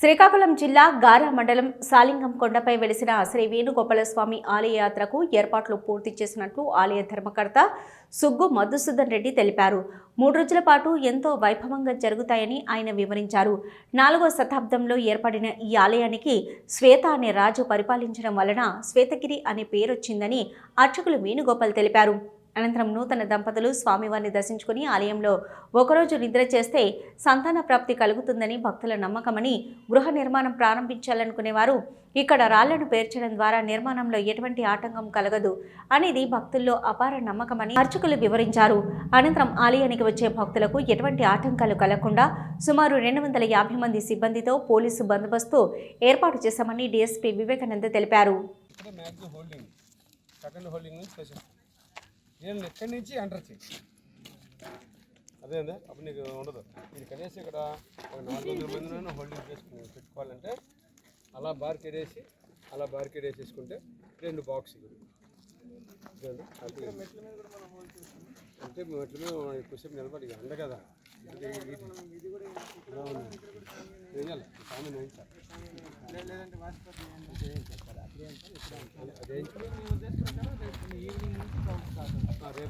శ్రీకాకుళం జిల్లా గారా మండలం సాలింగం కొండపై వెలిసిన శ్రీ వేణుగోపాలస్వామి ఆలయ యాత్రకు ఏర్పాట్లు పూర్తి చేసినట్లు ఆలయ ధర్మకర్త సుగ్గు మధుసూదన్ రెడ్డి తెలిపారు. మూడు రోజుల పాటు ఎంతో వైభవంగా జరుగుతాయని ఆయన వివరించారు. నాలుగో శతాబ్దంలో ఏర్పడిన ఈ ఆలయానికి శ్వేత అనే రాజు పరిపాలించడం వలన శ్వేతగిరి అనే పేరొచ్చిందని అర్చకులు వేణుగోపాల్ తెలిపారు. అనంతరం నూతన దంపతులు స్వామివారిని దర్శించుకుని ఆలయంలో ఒకరోజు నిద్ర చేస్తే సంతాన ప్రాప్తి కలుగుతుందని భక్తుల నమ్మకమని గృహ నిర్మాణం ప్రారంభించాలనుకునేవారు. ఇక్కడ రాళ్ళను పేర్చడం ద్వారా నిర్మాణంలో ఎటువంటి ఆటంకం కలగదు అనేది భక్తుల్లో అపార నమ్మకమని అర్చకులు వివరించారు. అనంతరం ఆలయానికి వచ్చే భక్తులకు ఎటువంటి ఆటంకాలు కలగకుండా సుమారు రెండు వందల యాభై మంది సిబ్బందితో పోలీసు బందోబస్తు ఏర్పాటు చేశామని డీఎస్పీ వివేకానంద తెలిపారు. ఇక్కడ నుంచి నేను ఎక్కడి నుంచి ఎంటర్ చేయి అదే అండి అప్పుడు నీకు ఉండదు. నేను కనీసం ఇక్కడ ఒక నాలుగు వందల మంది హోల్డింగ్ చేసుకుని పెట్టుకోవాలంటే అలా బార్కెడ్ వేసి అలా బార్కెడ్ వేసేసుకుంటే రెండు బాక్స్ అంటే మెట్ల మీద ఎక్కువసేపు నిలబడి అండ కదా. అదే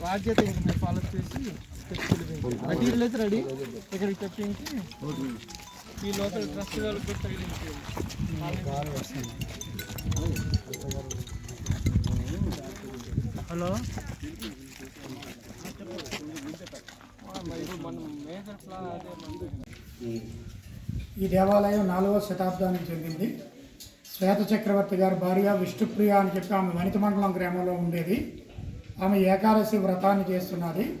బాధ్యత ఇంక మీరు ఫాలో చేసి మెటీరియల్ అయితే రెడీ ఇక్కడికి తెప్పించి ఈ లోకల్ ట్రస్ట్ వాళ్ళకి తగిలించి హలో. ఈ దేవాలయం నాలుగవ శతాబ్దానికి చెందింది. శ్వేత చక్రవర్తి గారి భార్య విష్ణుప్రియ అని చెప్పి ఆమె వనితమండలం గ్రామంలో ఉండేది. ఆమె ఏకాదశి వ్రతాన్ని చేస్తున్నది.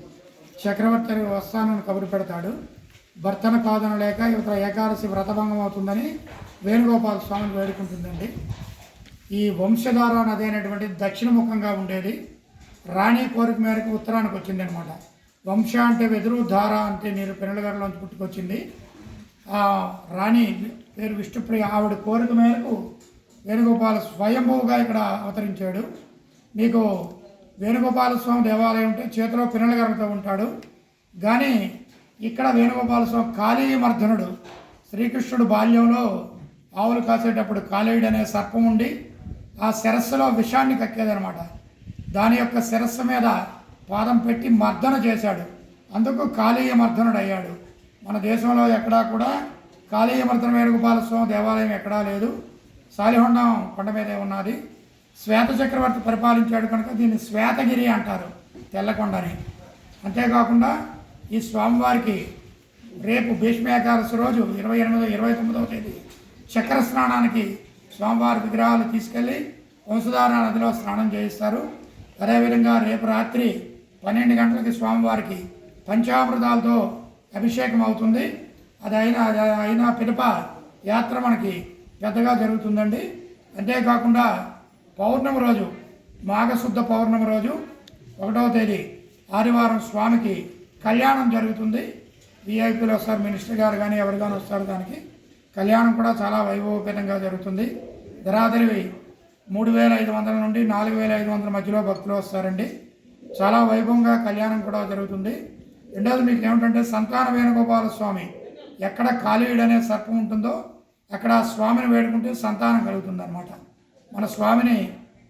చక్రవర్తి అని వస్తానని కబురు పెడతాడు. భర్తను కాదనలేక ఇవతల ఏకాదశి వ్రతభంగం అవుతుందని వేణుగోపాల స్వామిని వేడుకుంటుందండి. ఈ వంశధార నది అనేటువంటి దక్షిణముఖంగా ఉండేది. రాణి కోరిక మేరకు ఉత్తరానికి వచ్చింది అనమాట వంశ అంటే వెదురు ధార అంటే నీరు పెరళగారిలోంచి పుట్టుకొచ్చింది. ఆ రాణి పేరు విష్ణుప్రియ. ఆవిడ కోరిక మేరకు వేణుగోపాల స్వయంభూగా ఇక్కడ అవతరించాడు. మీకు వేణుగోపాల స్వామి దేవాలయం ఉంటే చేతిలో పిన్నలగారితో ఉంటాడు. కానీ ఇక్కడ వేణుగోపాల స్వామి కాళీయమర్ధనుడు శ్రీకృష్ణుడు బాల్యంలో ఆవులు కాసేటప్పుడు కాలేయుడు అనే సర్పం ఉండి ఆ శిరస్సులో విషాన్ని కక్కేదనమాట దాని యొక్క శిరస్సు మీద పాదం పెట్టి మర్దన చేశాడు. అందుకు కాళీయ మర్దనుడు అయ్యాడు. మన దేశంలో ఎక్కడా కూడా కాళీయ మర్దన వేణుగోపాల స్వామి దేవాలయం ఎక్కడా లేదు. సాలిహొండం కొండ మీదే ఉన్నది. శ్వేత చక్రవర్తి పరిపాలించాడు కనుక దీన్ని శ్వేతగిరి అంటారు తెల్లకొండని. అంతేకాకుండా ఈ స్వామివారికి రేపు భీష్మేకాదశి రోజు ఇరవై ఎనిమిదో ఇరవై తొమ్మిదవ తేదీ చక్ర స్నానానికి స్వామివారి విగ్రహాలు తీసుకెళ్ళి వంశధార నదిలో స్నానం చేయిస్తారు. అదేవిధంగా రేపు రాత్రి పన్నెండు గంటలకి స్వామివారికి పంచామృతాలతో అభిషేకం అవుతుంది అది అయిన అది అయిన పిదప యాత్ర మనకి పెద్దగా జరుగుతుందండి. అంతేకాకుండా పౌర్ణమి రోజు మాఘశుద్ధ పౌర్ణమి రోజు ఒకటవ తేదీ ఆదివారం స్వామికి కళ్యాణం జరుగుతుంది. విఐపీలు వస్తారు మినిస్టర్ గారు కానీ ఎవరు కానీ వస్తారు దానికి. కళ్యాణం కూడా చాలా వైభవపేతంగా జరుగుతుంది. ధరాదరివి మూడు వేల ఐదు వందల నుండి నాలుగు వేల ఐదు వందల మధ్యలో భక్తులు వస్తారండి. చాలా వైభవంగా కళ్యాణం కూడా జరుగుతుంది. రెండోది మీకు ఏమిటంటే సంతాన వేణుగోపాల స్వామి. ఎక్కడ కాళీయుడు అనే సర్పం ఉంటుందో అక్కడ స్వామిని వేడుకుంటే సంతానం కలుగుతుంది అనమాట మన స్వామిని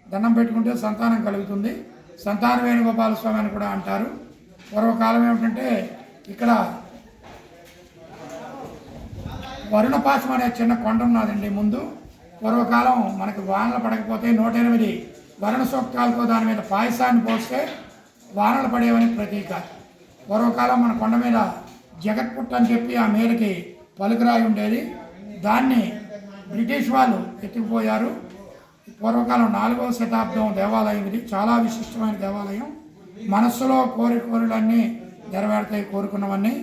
దండం పెట్టుకుంటే సంతానం కలుగుతుంది. సంతాన వేణుగోపాల స్వామి అని కూడా అంటారు. పూర్వకాలం ఏమిటంటే ఇక్కడ వరుణపాశం అనే చిన్న కొండ ఉన్నదండి ముందు. పూర్వకాలం మనకి వానలు పడకపోతే నూట ఎనిమిది వరుణ సూక్తాలతో దాని మీద పాయసాన్ని పోస్తే వానలు పడేవని ప్రతీక. పూర్వకాలం మన కొండ మీద జగత్పుట్ అని చెప్పి ఆ మేరకి పలుకురాయి ఉండేది. దాన్ని బ్రిటిష్ వాళ్ళు ఎత్తుకుపోయారు పూర్వకాలం నాలుగవ శతాబ్దం దేవాలయం ఇది. చాలా విశిష్టమైన దేవాలయం. మనస్సులో కోరి కోరిలన్నీ నెరవేరుతాయి కోరుకున్నవన్నీ.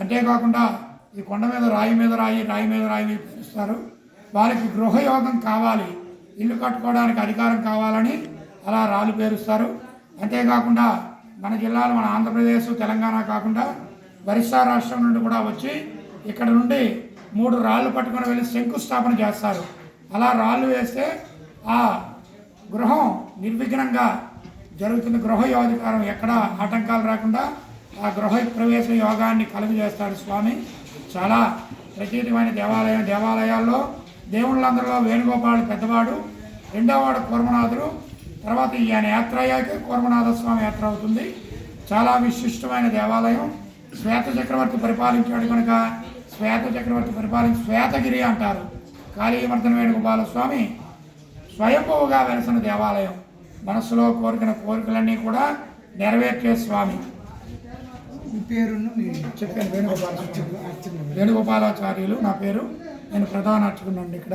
అంతేకాకుండా ఈ కొండ మీద రాయి మీద రాయి రాయి మీద రాయి మీద పిలుస్తారు. వారికి గృహయోగం కావాలి. ఇల్లు కట్టుకోవడానికి అధికారం కావాలని అలా రాళ్ళు పేరుస్తారు. అంతేకాకుండా మన జిల్లాలో మన ఆంధ్రప్రదేశ్ తెలంగాణ కాకుండా ఒరిస్సా రాష్ట్రం నుండి కూడా వచ్చి ఇక్కడ నుండి మూడు రాళ్ళు పట్టుకొని వెళ్ళి శంకుస్థాపన చేస్తారు. అలా రాళ్ళు వేస్తే ఆ గృహం నిర్విఘ్నంగా జరుగుతున్న గృహ యోగకారం ఎక్కడ ఆటంకాలు రాకుండా ఆ గృహ ప్రవేశ యోగాన్ని కలుగజేస్తాడు స్వామి. చాలా ప్రత్యేకమైన దేవాలయం. దేవాలయాల్లో దేవుళ్ళందరిలో వేణుగోపాలు పెద్దవాడు రెండోవాడు కూర్మనాథుడు తర్వాత ఈయన యాత్ర అయ్యాక కూర్మనాథ స్వామి యాత్ర అవుతుంది. చాలా విశిష్టమైన దేవాలయం. శ్వేత చక్రవర్తి పరిపాలించాడు కనుక శ్వేత చక్రవర్తి పరిపాలించి శ్వేతగిరి అంటారు. కాళీమర్దన వేణుగోపాల స్వామి స్వయంభువుగా వెలసిన దేవాలయం. మనసులో కోరికన కోరికలన్నీ కూడా నెరవేర్చే స్వామి. పేరును చెప్పాను వేణుగోపాల వేణుగోపాలాచార్యులు నా పేరు. నేను ప్రధాన అర్చకున్నాను ఇక్కడ.